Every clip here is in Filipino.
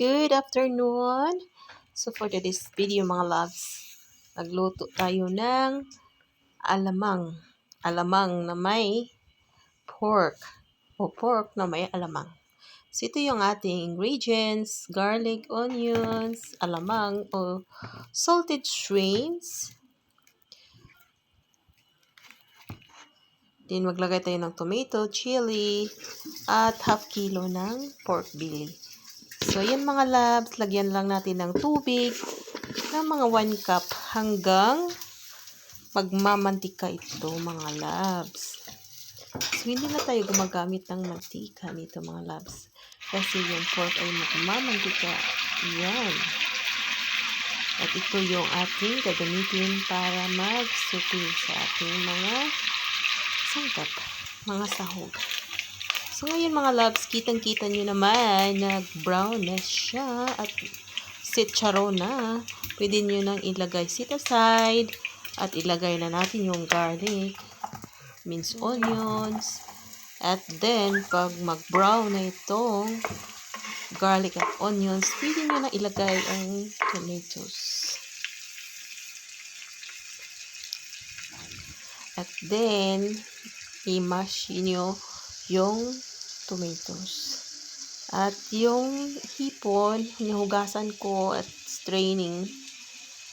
Good afternoon. So for today's video mga loves, nagluto tayo ng alamang. Alamang na may pork o pork na may alamang. So ito yung ating ingredients, garlic, onions, alamang o salted shrimps. Then maglagay tayo ng tomato, chili, at half kilo ng pork belly. So, yan mga labs, lagyan lang natin ng tubig ng mga 1 cup hanggang magmamantika ito mga labs. So, hindi na tayo gumagamit ng mantika nito mga labs. Kasi yung pork ay magmamantika. Yan. At ito yung ating gagamitin para mag-suti sa ating mga sangkap, mga sahog. So, ngayon mga loves, kitang-kita nyo naman, nag-brown na siya at sitcharo na. Pwede nyo nang ilagay sit aside at ilagay na natin yung garlic, minced onions, at then, pag mag-brown na itong garlic at onions, pwede nyo na ilagay ang tomatoes. At then, i-mash nyo yung tomatoes. At yung hipon, hinuhugasan ko at straining,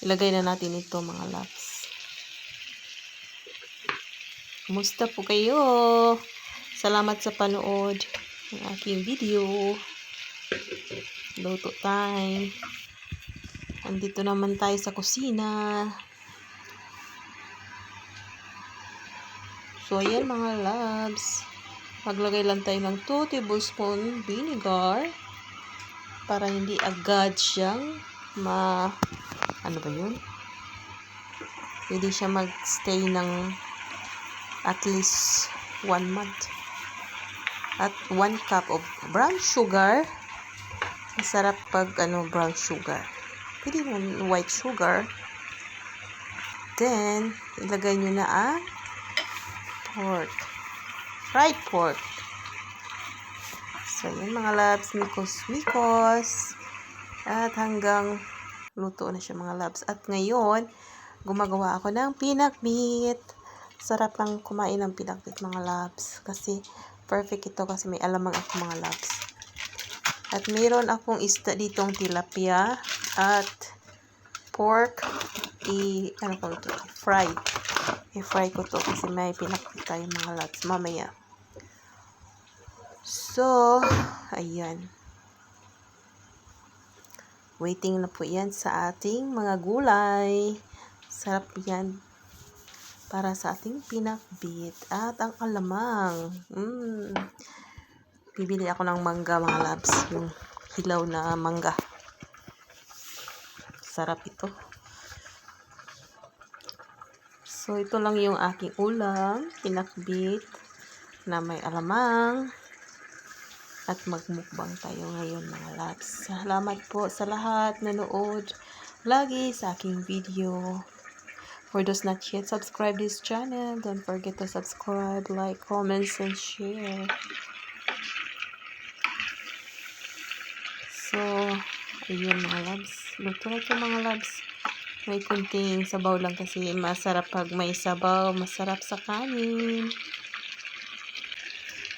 ilagay na natin ito mga laps. Kumusta po kayo? Salamat sa panood ng aking video. Luto time. Andito naman tayo sa kusina. So, ayan mga labs. Maglagay lang tayo ng 2 tablespoon vinegar para hindi agad siyang ma... Ano ba yun? Pwede siya magstay ng at least 1 month. At 1 cup of brown sugar. Masarap pag ano, brown sugar. Pwede mo white sugar. Then, ilagay nyo na ang pork fried pork. So, yan mga labs, mikos-mikos. At hanggang luto na siya mga labs. At ngayon, gumagawa ako ng pinakbit. Sarap lang kumain ng pinakbit mga labs. Kasi perfect ito kasi may alamang ako mga labs. At mayroon akong isda ditong tilapia at pork i ano ko ito, fry. I-fry ko to kasi may pinakbit tayo mga labs mamaya. So, ayan. Waiting na po yan sa ating mga gulay. Sarap yan para sa ating pinakbit. At ang alamang. Mm. Bibili ako ng mangga mga labs. Yung hilaw na mangga. Sarap ito. So, ito lang yung aking ulam. Pinakbit na may alamang at magmukbang tayo ngayon mga labs. Salamat po sa lahat nanood lagi sa aking video. For those not yet subscribe this channel, don't forget to subscribe, like, comments, and share. So, ayun mga labs. Luto na ito mga labs. May kunting sabaw lang kasi masarap pag may sabaw, masarap sa kanin.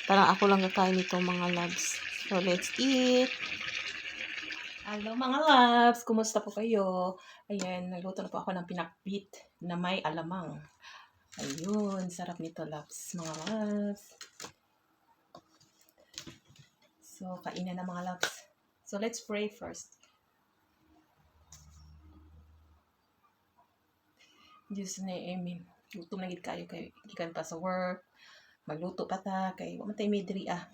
Parang ako lang kakain nito mga loves. So, let's eat. Hello mga loves! Kumusta po kayo? Ayan, nagluto na po ako ng pinakbit na may alamang. Ayun, sarap nito loves, mga loves. So, kainan na mga loves. So, let's pray first. Diyos na amen. Gutom na gid kayo kay gikan pa sa work magluto pa ta kay wa man tay medri ah.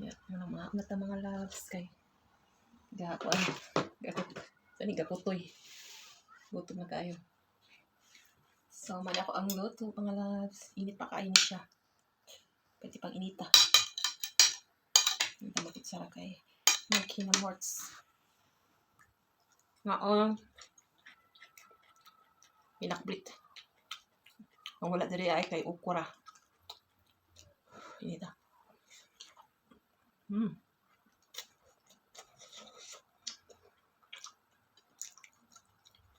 Ya yeah, mga mga ta mga loves kay gapo ano gapo sani gaputoy gutom na kayo so mali ako ang luto mga loves. Init pa kainit siya. Pwede pang inita hindi mo kutsara kay magkinamorts nga oh pinakblit. Ang wala diri ay kay ukura 같습니다. 음.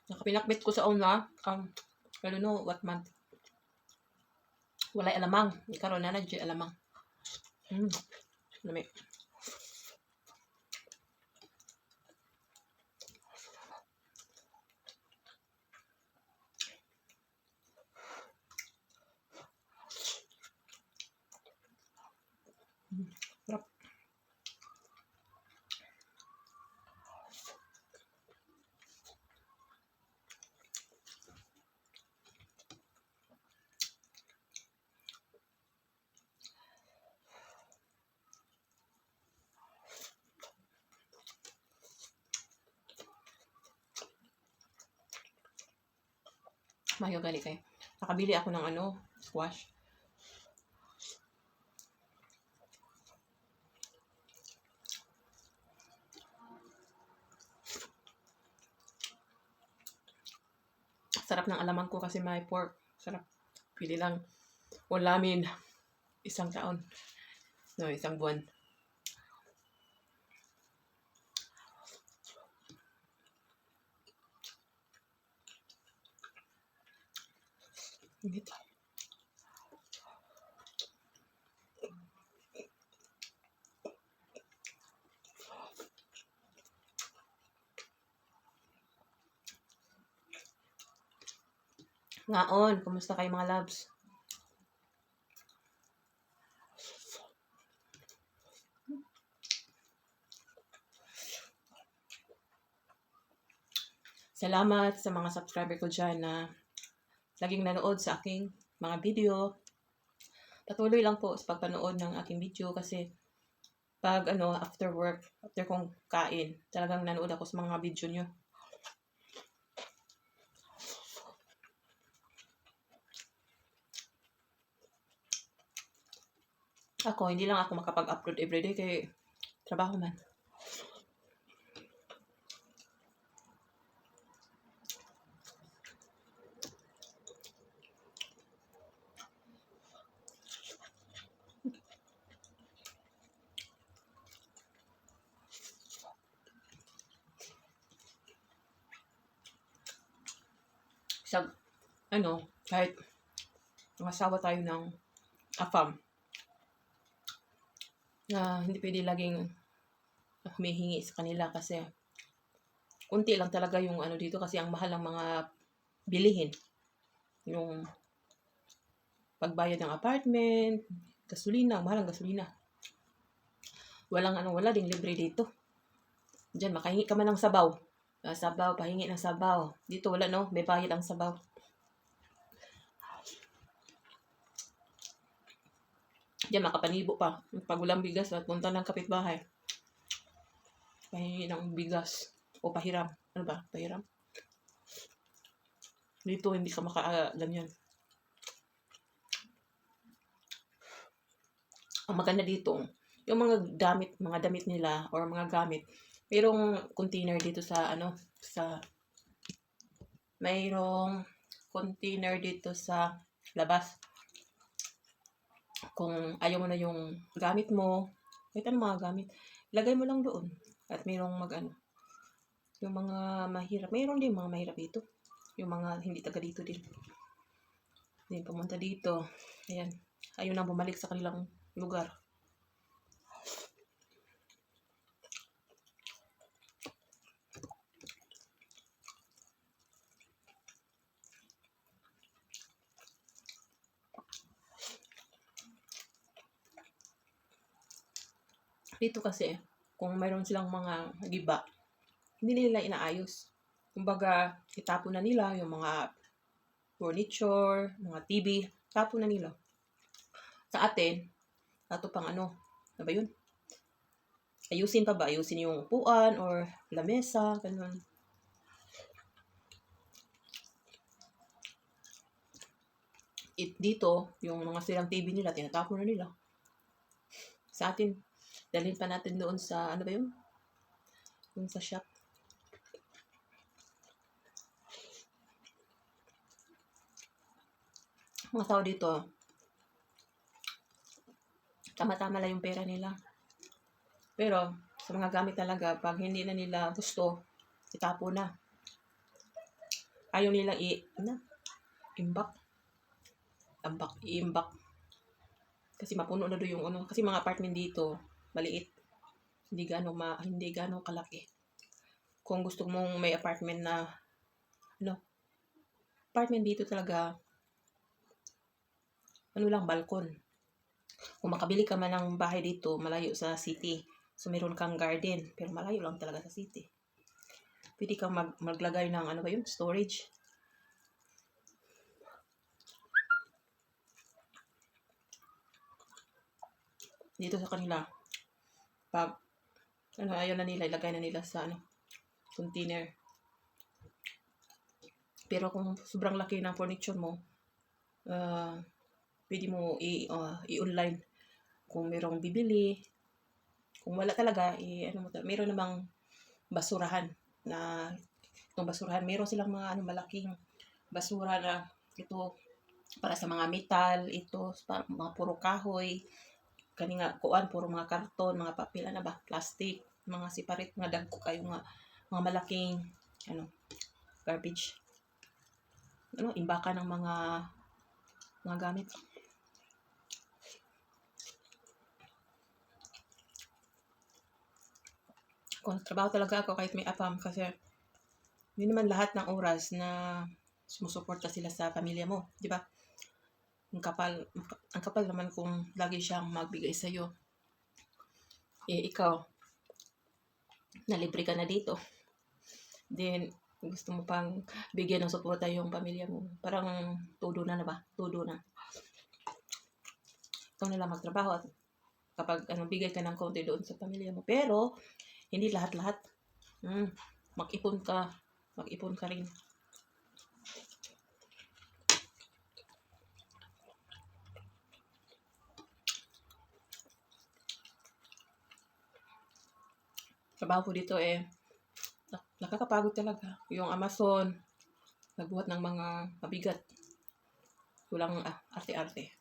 Nakapilakbit ko sa una, um, I don't know what month. Walay alamang. Ikaroon na na, alamang. Ano mm. Lami. Mayo gali kay. Nakabili ako ng ano, squash. Sarap ng alaman ko kasi may pork. Sarap. Pili lang ulamin isang taon. No, isang buwan. Init. Ngaon, kumusta kayo mga loves? Salamat sa mga subscriber ko dyan na laging nanood sa aking mga video. Patuloy lang po sa pagpanood ng aking video kasi pag ano, after work, after kong kain, talagang nanood ako sa mga video nyo. Ako, hindi lang ako makapag-upload everyday kay trabaho man. Sa, ano, kahit masawa tayo ng afam, na hindi pwede laging humihingi sa kanila kasi unti lang talaga yung ano dito kasi ang mahal ng mga bilihin. Yung pagbayad ng apartment, gasolina, ang mahal ng gasolina. Walang ano, wala ding libre dito. Diyan, makahingi ka man ng sabaw. Ah, sabaw, pahingi ng sabaw. Dito wala no, may bayad ang sabaw. Diyan, makapanibo pa. Pag walang bigas, at punta ng kapitbahay. Pahingi ng bigas. O pahiram. Ano ba? Pahiram? Dito, hindi ka maka, ah, ganyan. Ang maganda dito, yung mga damit, mga damit nila, or mga gamit, mayroong container dito sa, ano, sa, mayroong container dito sa labas kung ayaw mo na yung gamit mo, kahit ano mga gamit, ilagay mo lang doon. At mayroong mag ano, yung mga mahirap, mayroon din mga mahirap dito. Yung mga hindi taga dito din. Din pumunta dito. Ayan. Ayaw na bumalik sa kanilang lugar. Dito kasi, kung mayroon silang mga giba, hindi nila inaayos. Kumbaga, itapon na nila yung mga furniture, mga TV, tapon na nila. Sa atin, ato pang ano, ano ba yun? Ayusin pa ba? Ayusin yung upuan or lamesa, ganun. It, dito, yung mga silang TV nila, tinatapon na nila. Sa atin, dalhin pa natin doon sa, ano ba yun? Yung sa shop. Mga tao dito, tama-tama lang yung pera nila. Pero, sa mga gamit talaga, pag hindi na nila gusto, itapo na. ayaw nilang i, ano, imbak. Ambak, iimbak. Kasi mapuno na doon yung ano, kasi mga apartment dito, maliit. Hindi gaano ma, hindi gaano kalaki. Kung gusto mong may apartment na, ano, apartment dito talaga, ano lang, balkon. Kung makabili ka man ng bahay dito, malayo sa city. So, meron kang garden, pero malayo lang talaga sa city. Pwede kang mag, maglagay ng, ano ba yun, storage. Dito sa kanila, pag, ano, ayaw na nila, ilagay na nila sa, ano, container. Pero kung sobrang laki ng furniture mo, ah, pwede mo i, ah, i-online kung merong bibili. Kung wala talaga, i, ano mo, meron namang basurahan na itong basurahan, meron silang mga ano, malaking basura na ito para sa mga metal, ito para mga puro kahoy, kani nga kuan puro mga karton, mga papel ano ba, plastic, mga separate mga dagko kayo nga mga malaking ano garbage. Ano, imbaka ng mga mga gamit. Kung trabaho talaga ako kahit may apam kasi hindi naman lahat ng oras na sumusuporta sila sa pamilya mo, di ba? Ang kapal, ang kapal naman kung lagi siyang magbigay sa iyo. Eh, ikaw, nalibre ka na dito. Then, gusto mo pang bigyan ng suporta yung pamilya mo. Parang todo na na ba? Todo na. Ikaw na lang magtrabaho at kapag ano, bigay ka ng konti doon sa pamilya mo. Pero, hindi lahat-lahat. Hmm, mag-ipon ka. Mag-ipon ka rin. Trabaho ko dito eh, nak- nakakapagod talaga. Yung Amazon, nagbuhat ng mga mabigat. Walang ah, arte-arte.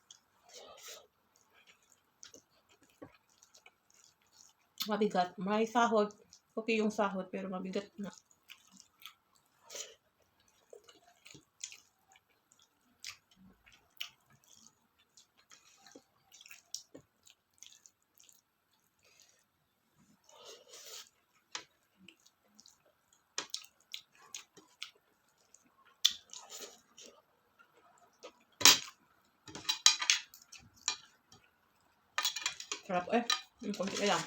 Mabigat. May sahod. Okay yung sahod, pero mabigat na. Sarap eh. Yung konti na lang.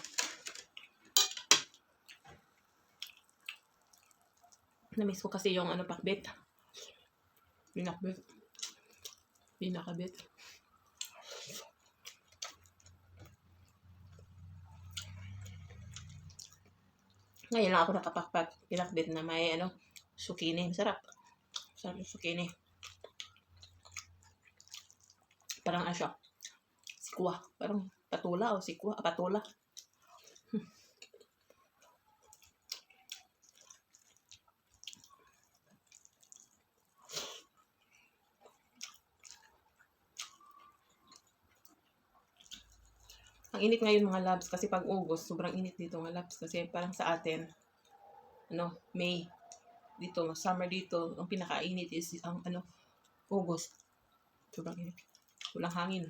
Namiss ko kasi yung ano pakbet. Pinakbet. Pinakabet. Ngayon lang ako nakapakpak pinakbet na may ano, sukini. Sarap. Sarap yung sukini. Parang ano siya. Sikwa. Parang patula o sikwa. Ah, patula. Ang init ngayon mga labs kasi pag August, sobrang init dito mga labs kasi parang sa atin, ano, May, dito, summer dito, ang pinakainit is ang ano, August. Sobrang init. Walang hangin.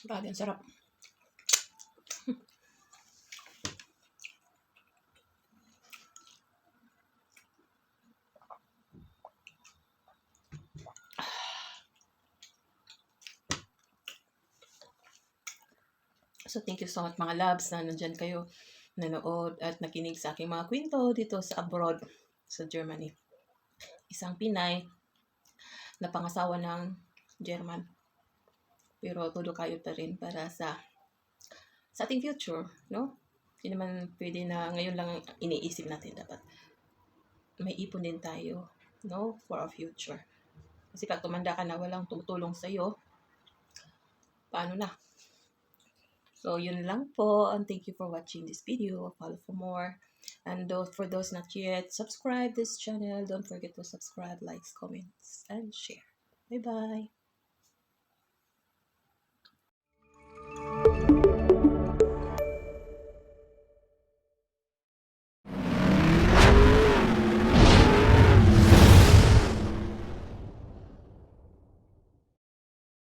Grabe, sarap. So, thank you so much mga loves na nandyan kayo nanood at nakinig sa aking mga kwento dito sa abroad, sa Germany. Isang Pinay na pangasawa ng German. Pero todo kayo pa rin para sa sa ating future, no? Hindi naman pwede na ngayon lang iniisip natin dapat. May ipon din tayo, no? For our future. Kasi pag tumanda ka na walang tumutulong sa'yo, paano na? So, yun lang po. And thank you for watching this video. Follow for more. And those, for those not yet, subscribe this channel. Don't forget to subscribe, likes, comments, and share. Bye-bye.